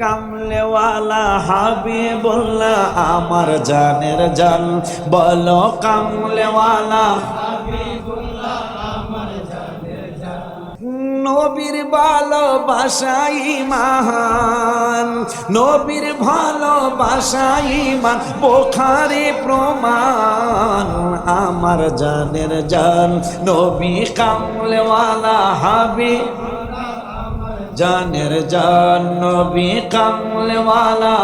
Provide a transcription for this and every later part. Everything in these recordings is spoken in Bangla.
কামলেওয়ালা হাবি বললা আমার জানের জান। বলো কামলেওয়ালা নবীর ভালোবাসাই মহান নবীর ভালোবাসাই মান বোখারে প্রমাণ, আমার জানের জান। নবী কামলেওয়ালা হাবি জানের জান নবী কামলেওয়ালা।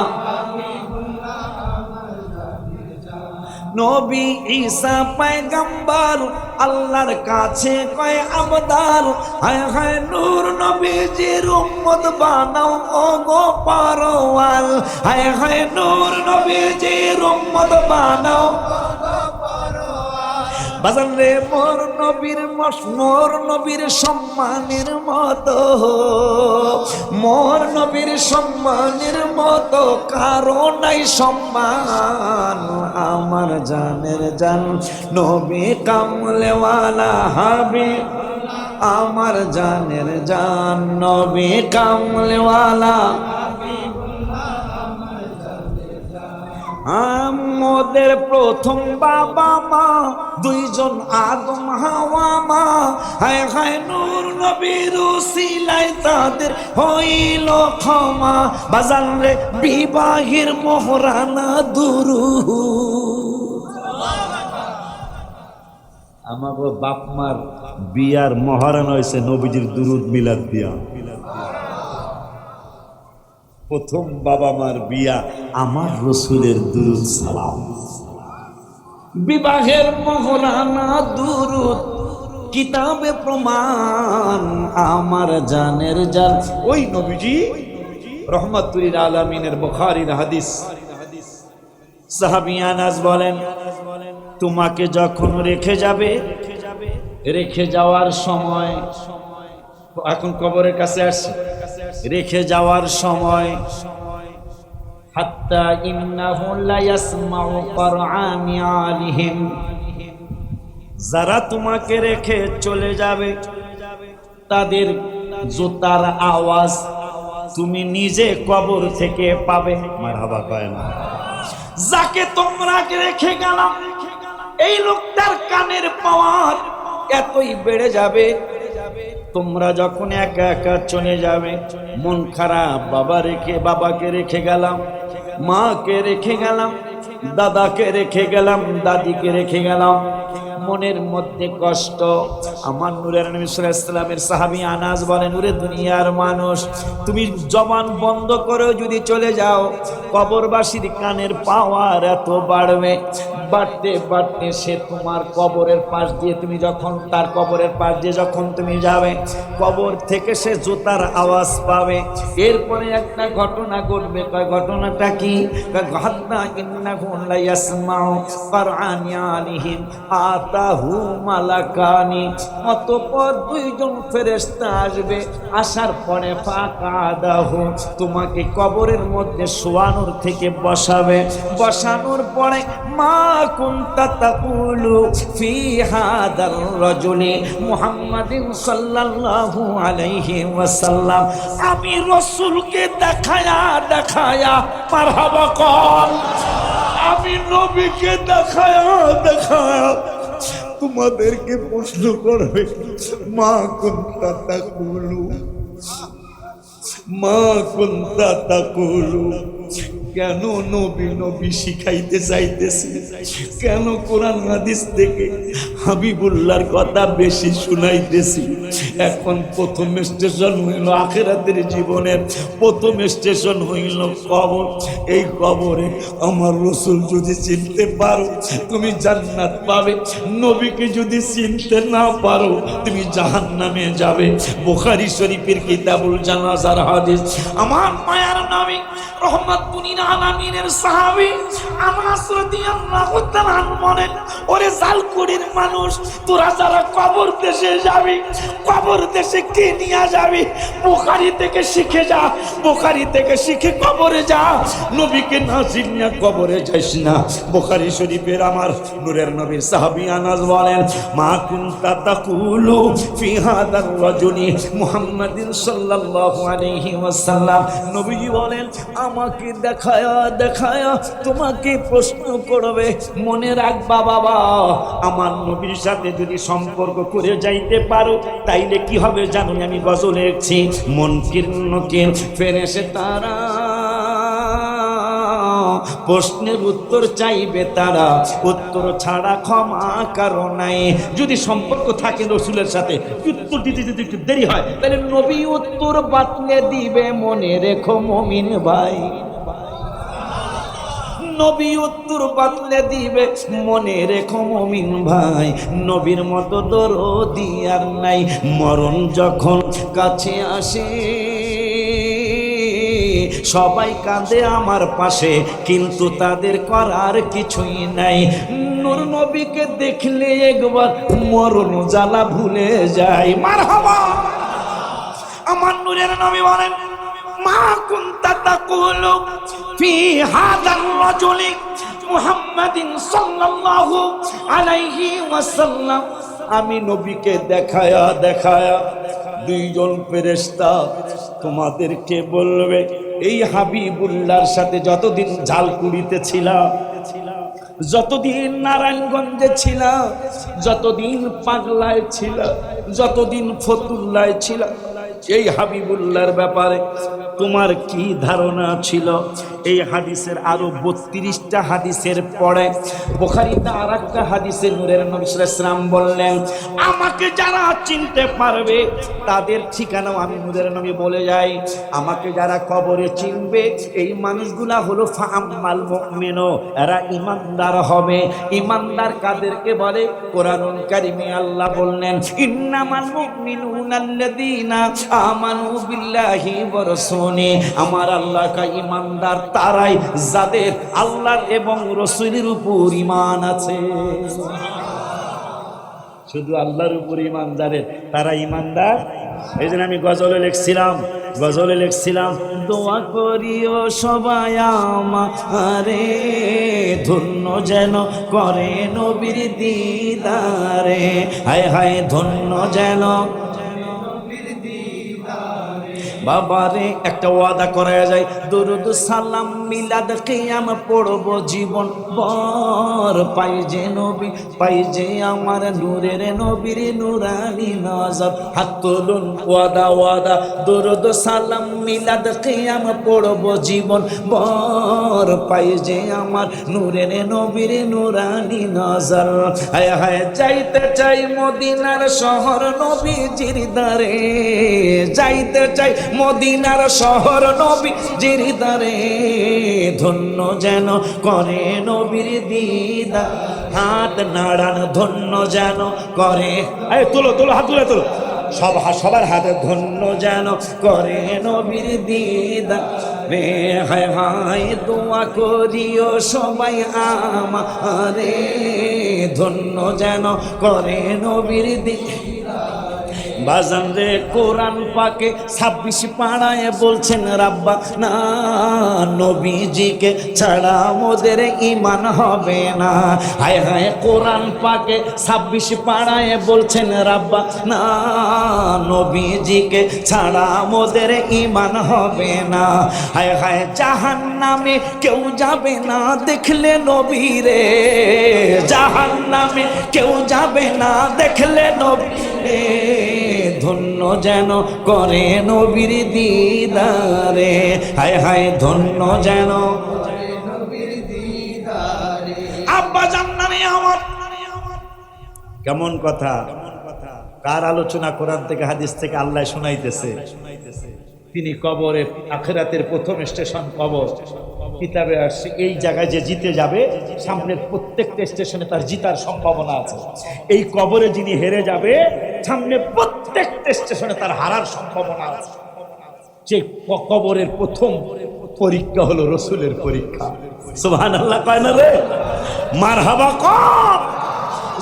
নবী ঈসা পয়গম্বর, আল্লাহর কাছে কয় আবদার। হায় হায় নূর নবীজির উম্মত বানাও ও গো পারওয়াল। হায় হায় নূর নবীজির উম্মত বানাও। বাজান রে মোর নবীর মোর নবীর সম্মানের মতো। মোর নবীর সম্মানের মতো, কারও নাই সম্মান। আমার জানের জান, নবী কামলেওয়ালা হাবি। আমার জানের জান, নবী কামলেওয়ালা আমাদের প্রথম বাবা মা, দুইজন আদম হাওয়া মা। হায় হায় নূর নবীর সিলাই তাদের হইল ক্ষমা। বাজান রে বিবাহের মোহরানা দুরু। আমাকে বাপ মার বিয়ার মহারানা হয়েছে নবীজির দুরুদ মিলাদ দিয়া। প্রথম বাবা মার বিয়া আমার রসুলের দুরুদ সালাম। বিবাহের মহরানা দুরুদ, কিতাবে প্রমাণ, আমার জানের জান ওই নবীজি রহমতুল আলমিনের বুখারীর হাদিস। সাহাবিয়ানাজ বলেন, তোমাকে যখন রেখে যাবে, রেখে যাওয়ার সময় এখন কবরের কাছে আসছে। রেখে যাওয়ার সময় হাত্তা ইন্নাহু লা ইয়াসমাউ করআনি আলিহিম। যারা তোমাকে রেখে চলে যাবে তাদের জুতার আওয়াজ তুমি নিজে কবর থেকে পাবে। মারহাবা কয় না। যাকে তোমরা রেখে গেলাম এই লোকটার কানের পাওয়ার এতই বেড়ে যাবে তোমরা যখন একা একা চলে যাবে, মন খারাপ, বাবা রেখে, বাবাকে রেখে গেলাম, মাকে রেখে গেলাম, দাদাকে রেখে গেলাম, দাদিকে রেখে গেলাম। মনের মধ্যে কষ্ট। আমার নূরের ইসলামের সাহাবী আনাস বলেন নূরে দুনিয়ার মানুষ, তুমি জবান বন্ধ করে যদি চলে যাও। কবরবাসীর কানের পাওয়ার এত বাড়বে। বাড়তে বাড়তে সে তোমার কবরের পাশ দিয়ে তুমি যখন, তার কবরের পাশ দিয়ে যখন তুমি যাবে, কবর থেকে সে জুতার আওয়াজ পাবে। এরপরে একটা ঘটনা ঘটবে। ঘটনাটা কি? ঘটনা ইন্নাহু লা ইয়াসমাউ করআনি আলিহিম আতাহু মালাকানি। অতঃপর দুইজন ফেরেশতা আসবে। আসার পরে ফাকাদাহু তোমাকে কবরের মধ্যে শোয়ানোর থেকে বসাবে। বসানোর পরে মা সাল্লাল্লাহু আলাইহি ওয়াসাল্লাম। আমি রাসূলকে দেখায়া দেখায়া মারহাবা কল। আমি নবীকে দেখায়া দেখায়া তোমাদেরকে প্রশ্ন করবে, মা কুনতা তাকুলু? মা কুনতা তাকুলু? কেন নবী নবী শিখাইতে চাইতেছি কেন কোরআন হাদিস থেকে হাবিবুল্লাহর কথা বেশি শুনাইতেছি? এখন প্রথম স্টেশন হইল আখেরাতের জীবনের, প্রথম স্টেশন হইল কবর। এই কবরে আমার রসুল যদি চিনতে পারো, তুমি জান্নাত পাবে। নবীকে যদি চিনতে না পারো, তুমি জাহান্নামে যাবে। বোখারি শরীফের কিতাবুল জানাজার হাদিস, আমার মায়ার নবী রহমত মানুষ, তোরা কবর কবর দেশে কে নিয়ে যাবি? বুখারী থেকে শিখে যা থেকে শিখে কবরে যা। নবীকে কবরে যাইস না। শরীফের আমার নূরের নবীর সাহাবী বলেন, মা কুনতা মুহাম্মাদিন বলেন, আমাকে দেখায়া দেখায়া, তোমাকে প্রশ্ন করবে, মনে রাখবা বাবা, আমার নবীর সাথে যদি সম্পর্ক করে যাইতে পারো, তাইলে কি হবে জানো আমি গজল লিখছি মন কীর্ণকে ফেরেছে তারা, প্রশ্নের উত্তর চাইবে তারা, উত্তর ছাড়া ক্ষমা কারও নাই। যদি সম্পর্ক থাকে রসুলের সাথে, উত্তর দিতে যদি একটু দেরি হয় তাহলে নবী উত্তর বাতলে দিবে, মনে রেখো মমিন ভাই। নবী উত্তর বাতলে দিবে, মনে রেখো মমিন ভাই, নবীর মতো দরদি আর নাই, মরণ যখন কাছে আসে, সবাই কাঁদে আমার পাশে, কিন্তু তাদের করার কিছুই নাই। নূর নবীকে দেখলে একবার মরণ জ্বালা ভুলে যায়। মার হবা আমার নূরের নবী বলেন, মা কুনতা তাকুলু ফি হাদার রাজুলি মুহাম্মাদিন সাল্লাল্লাহু আলাইহি ওয়াসাল্লাম। আমি নবীকে দেখায়া দেখায়া দুইজন ফেরেশতা তোমাদেরকে বলবে, এই হাবিবুল্লাহর সাথে যতদিন ঝালকুড়িতে ছিলাম, যতদিন নারায়ণগঞ্জে ছিল যতদিন পাগলায় ছিল যতদিন ফতুল্লায় ছিল এই হাবিবুল্লাহর ব্যাপারে তোমার কি ধারণা ছিল? এই হাদিসের আরও বত্রিশটা হাদিসের পরে বোখারিতে আর একটা হাদিসে নূরের নবী সাল্লাল্লাহু বললেন, আমাকে যারা চিনতে পারবে, তাদের ঠিকানাও আমি নূরের নবী বলে যাই। আমাকে যারা কবরে চিনবে, এই মানুষগুলা হলো ফাম্মাল মুমিনু, এরা ইমানদার হবে। ইমানদার কাদেরকে বলে, কোরআনুল কারিমে আল্লাহ বললেন, ইন্নামাল মুমিনুনা আমানু বিল্লাহি ওয়া আমার আল্লাহ কা ইমানদার তারাই যাদের আল্লাহর এবং রসুলের উপর ঈমান আছে। শুধু আল্লাহর উপর ইমানদারের তারা ইমানদার এই জন্য আমি গজলে লিখছিলাম গজলে লিখছিলাম, দোয়া করিও সবাই আমারে, ধন্য যেন করে নবীর দিদারে। হায় হায়, ধন্য যেন বাবারে, একটা ওয়াদা করা যায়, দরুদ সালাম মিলাদ কিয়াম পড়ব জীবন বর পাই যে নবী, পাই যে আমার নূরের নবীর নুরানি নজর। হাত তুলুন, ওয়াদা ওয়াদা, দরুদ সালাম মিলাদ কিয়াম পড়ব জীবন বর পাই যে আমার নূরের নবীর নুরানি নজর। হায় হায়, যাইতে চাই মদিনার শহর নবীজির দারে যাইতে চাই মদিনার শহর নবী জিরিদারে ধন্য যেন করে নবীর দিদা হাত নাড়ান ধন্য যেন করে। আরে তুলো তুলো, হাত তুলে, তুলো। সব সবার হাতে ধন্য যেন করে নবীর দিদা রে হায় হায়, দোয়া করিও সবাই আমারে। ধন্য যেন করে নবীর দিদা বাজান রে, কোরআন পাকে ছাব্বিশ পাড়ায় বলছেন রাব্বা, না, নবীজিকে ছাড়া মোদের ইমান হবে না। হায় হায়, কোরআন পাকে ছাব্বিশ পাড়ায় বলছেন রাব্বা, না, নবীজিকে ছাড়া মোদের ইমান হবে না। হায় হায় জাহান নামে কেউ যাবে না, দেখলে নবীরে জাহান নামে কেউ যাবে না, দেখলে নবীরে ধন্য যেন করে নবীর দিদারে। হায় হায় ধন্য যেন আব্বা কেমন কথা? কার আলোচনা কোরআন থেকে হাদিস থেকে আল্লাহ শোনাইতেছে? তিনি কবরে আখেরাতের প্রথম স্টেশন কবর। কিতাবে আসছে, এই জায়গায় যে জিতে যাবে সামনের প্রত্যেকটা স্টেশনে তার জিতার সম্ভাবনা আছে। এই কবরে যিনি হেরে যাবে, সামনে প্রত্যেকটা স্টেশনে তার হারার সম্ভাবনা আছে। যে কবরের প্রথম পরীক্ষা হলো রসুলের পরীক্ষা। সুবহান আল্লাহ কয় না রে? মার হাবা কম।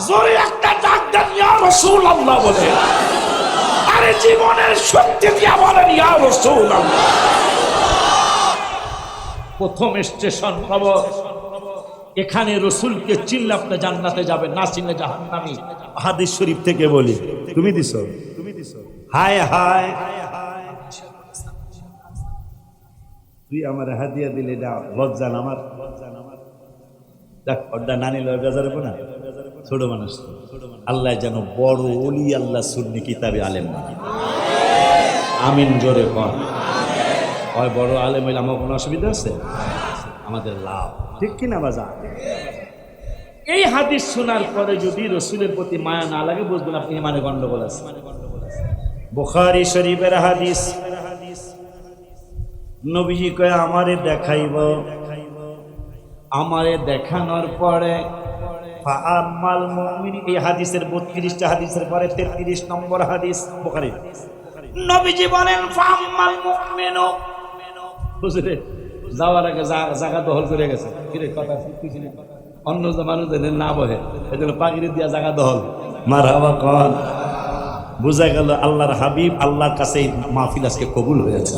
জোরে একটা ডাক দেন, ইয়া রসুল আল্লাহ বলে। আরে জীবনের শক্তি দিয়া বলেন, ইয়া রসুল প্রথম স্টেশন খবর এখানে রসুলকে চিনলে আপনি জান্নাতে যাবেন না চিনলে জাহান্নামি। হাদিস শরীফ থেকে বলি। তুমি দিছো? হায় হায়। তুই আমার হাদিয়া দিলে লজ্জান আমার? দেখ নানি বেজার না। ছোট মানুষ আল্লাহ যেন বড় অলি আল্লাহ সুন্নি কিতাবে আলেম। আমিন জোরে কর। হয় বড় আলেম হইলে আমার কোনো অসুবিধা আছে? আমাদের লাভ। ঠিক কিনা বাজা? এই হাদিস শোনার পরে যদি রসুলের প্রতি মায়া না লাগে, বুঝবেন আপনি মানে গন্ডগোল আছে। বুখারি শরীফের হাদিস। নবীজি কয়ে, আমারে দেখাইব। আমারে দেখানোর পরে, ফাআম্মাল মুমিন এই হাদিসের বত্রিশটা হাদিসের পরে তেত্রিশ নম্বর হাদিস, বুখারি। নবীজি বলেন, ফাআম্মাল মুমিনু বুঝলে যাওয়ার আগে জায়গা দখল করে গেছে। কিরে কথা অন্য মানুষ না বহে। এজন্য পাগড়ি দিয়া জায়গা দখল। মারহাবা কন। বোঝা গেল আল্লাহর হাবিব আল্লাহর কাছে এই মাহফিল আজকে কবুল হয়েছে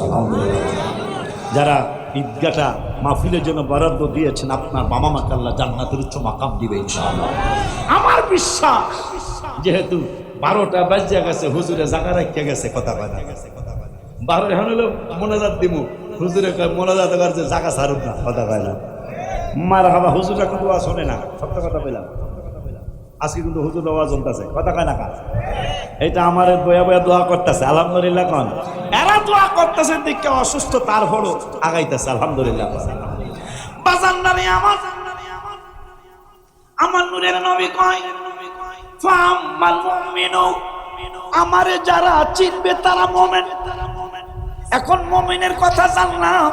যারা ঈদগাটা মাহফিলের জন্য বরাদ্দ দিয়েছেন, আপনার বাবা মাকে আল্লাহ জান্নাতের উচ্চ মাকাম দিবে আমার বিশ্বাস, যেহেতু বারোটা বাজিয়া গেছে, হুজুরে জাগা রাখিয়া গেছে, কথা কয় না। বারো, এখন হলো মোনাজাত দিমু। হুজুরে মোনাজাত করছে জায়গা ছাড়ুক না, কথা কয় মার হাবা হুজুরা কিন্তু শোনে না, সত্য কথা বললাম। আজকে কিন্তু হুজুর আওয়াজ জমতেছে কথা কয় না কাজ এটা আমার বয়া বয়া দোয়া করতেছে, আলহামদুলিল্লাহ কন। এরা দোয়া করতেছে দিকে অসুস্থ তার হলো আগাইতেছে, আলহামদুলিল্লাহ বাজান নামে আমার আমার নূরের নবী কয় ফাম্মাল মুমিনু। আমারে যারা চিনবে তারা মোমেন। এখন মোমেনের কথা জানলাম।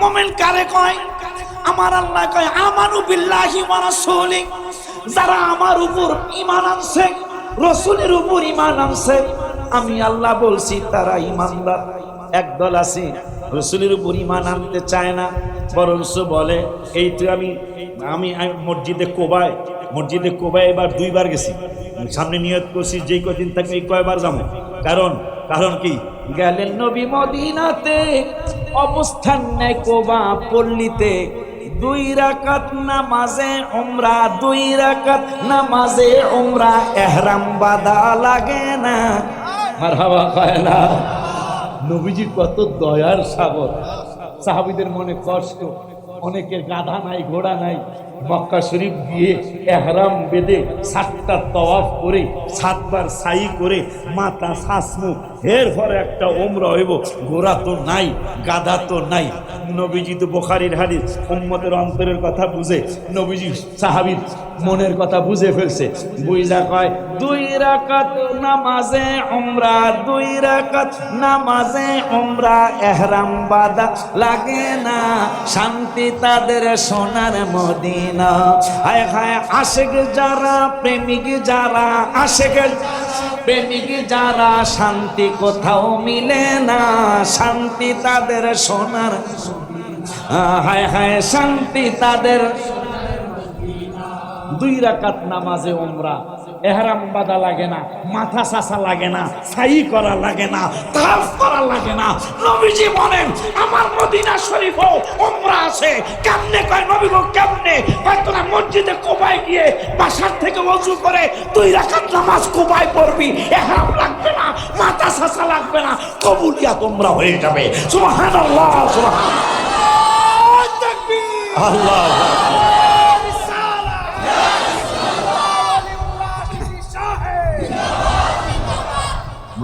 মোমেন কারে কয়? আমার আল্লাহ কয়, আমানু বিল্লাহি ওয়া রাসূলি। যারা আমার উপর ইমান আনছে, রসুলের উপর ইমান আনছে, আমি আল্লাহ বলছি, তারা ঈমানদার। একদল আছে, রসুলের উপর ইমান আনতে চায় না, বরঞ্চ বলে, এই তো আমি আমি মসজিদে কোবায় মসজিদে কোবায় এবার দুইবার গেছি। সামনে নিয়ত করছি, যেই কদিন থাকবে এই কয়বার যাব। কারণ কারণ কি? গেলেন নবী মদিনাতে, অবস্থান নেয় কোবা পল্লীতে। দুই রাকাত নামাজে উমরা, দুই রাকাত নামাজে উমরা, এহরাম বাধা লাগে না। মারহাবা কয় না। নবীজি কত দয়ার সাগর। সাহাবিদের মনে কষ্ট। অনেকের গাধা নাই, ঘোড়া নাই। মক্কা শরীফ গিয়ে এহরাম বেঁধে সাতটা তওয়াফ করে, সাতবার সাই করে মাথা শাসমু এর পরে একটা ওমরা হইব। ঘোড়া তো নাই, গাধা তো নাই। নবীজি তো বোখারির হাদিস, উম্মতের অন্তরের কথা বুঝে, নবীজি সাহাবির মনের কথা বুঝে ফেলছে। বুঝা কয়, দুই রাকাত নামাজে উমরা, দুই রাকাত নামাজে উমরা, এহরাম বাদা লাগে না। শান্তি তাদের সোনার মদিনা। হায় হায়, আশেক যারা, প্রেমিক যারা, আশেক প্রেমিক যারা, শান্তি কোথাও মিলে না। শান্তি তাদের সোনার হায় হায়, শান্তি তাদের। দুই রাকাত নামাজে ওমরা এহরাম বাঁধা লাগে না, মাথা চাষা লাগে না, ছাই করা লাগে না তাফ করা লাগে না। নবীজি বলেন, আমার মদিনা শরীফও ওমরা আছে। কেমনে কয় নবী গো, কেমনে? কয়, তোরা মসজিদে কোবায় গিয়ে বাসার থেকে ওযু করে তুই রাকাত নামাজ কোবায় পড়বি। এহারাম লাগবে না, মাথা চাষা লাগবে না কবুলিয়া তোমরা হয়ে যাবে। সুবহানাল্লাহ, সুবহান আল্লাহ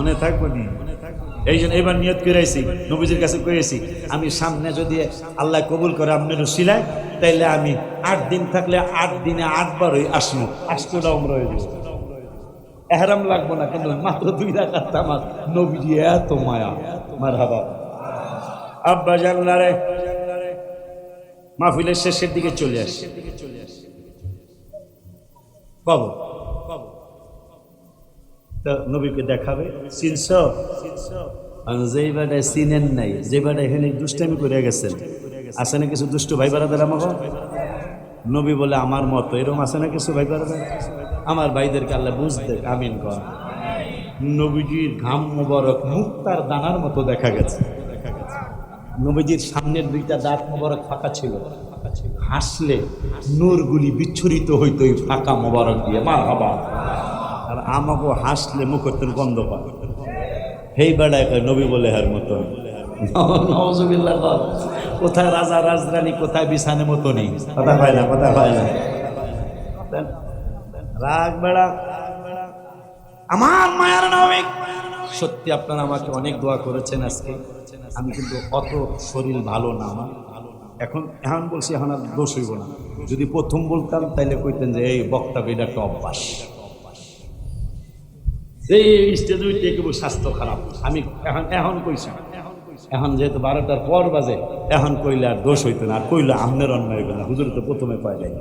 মনে থাকব নি? এই জন্য এবার নিয়ত করেছি, নবীজির কাছে করেছি আমি সামনে যদি আল্লাহ কবুল করে আপনার রসিলায় তাইলে আমি আট দিন থাকলে আট দিনে আটবার ওই আসব। আষ্টটা আমরা হয়ে যাব। এহরাম লাগবো না, কিন্তু মাত্র দুই রাখার আমার নবীজি এত মায়া। মার হাবা আব্বা জানলারে মাহফিলের শেষের দিকে চলে আসে। কবর। তো নবীকে দেখাবে। চিনছ যেই বেটায় চিনেন নাই যে বেটায় এখানে দুষ্টামি করে গেছেন, আছে না কিছু দুষ্ট ভাই বারাদার আমাকে নবী বলে, আমার মতো এরকম আছে না কিছু ভাই বারাদার? আমার ভাইদেরকে আল্লাহ বুঝতে আমিন কর। নবীজির ঘাম মোবারক মুক্তার দানার মতো দেখা গেছে। নবীজির সামনের দুইটা দাঁত মোবারক ফাঁকা ছিল। হাসলে নূরগুলি বিচ্ছুরিত হইতো ওই ফাঁকা মোবারক দিয়ে। মা বাবা আর আমাকে হাসলে মুখের গন্ধ পায়। হেই বেড়ায় কয় নবী বলে হার মতো। কোথায় রাজা রাজরানী কোথায় বিছানে মতো নেই কথা পায় না কথা পায় না। রাগ বেড়া। আমার মায়ের নবী। সত্যি আপনারা আমাকে অনেক দোয়া করেছেন আজকে। আমি কিন্তু অত শরীর ভালো না আমার। এখন এখন বলছি এখন আর দোষ হইব না। যদি প্রথম বলতাম তাইলে কইতেন যে এই বক্তা এটা একটা অভ্যাস। এই স্টেজে কেবল স্বাস্থ্য খারাপ আমি এখন এখন কইছি, এখন যেহেতু বারোটার পর বাজে, এখন কইলে আর দোষ হইতো না, আর কইলে আমনের অন্যায় হইবে না হুজুর তো প্রথমে পাই যায়।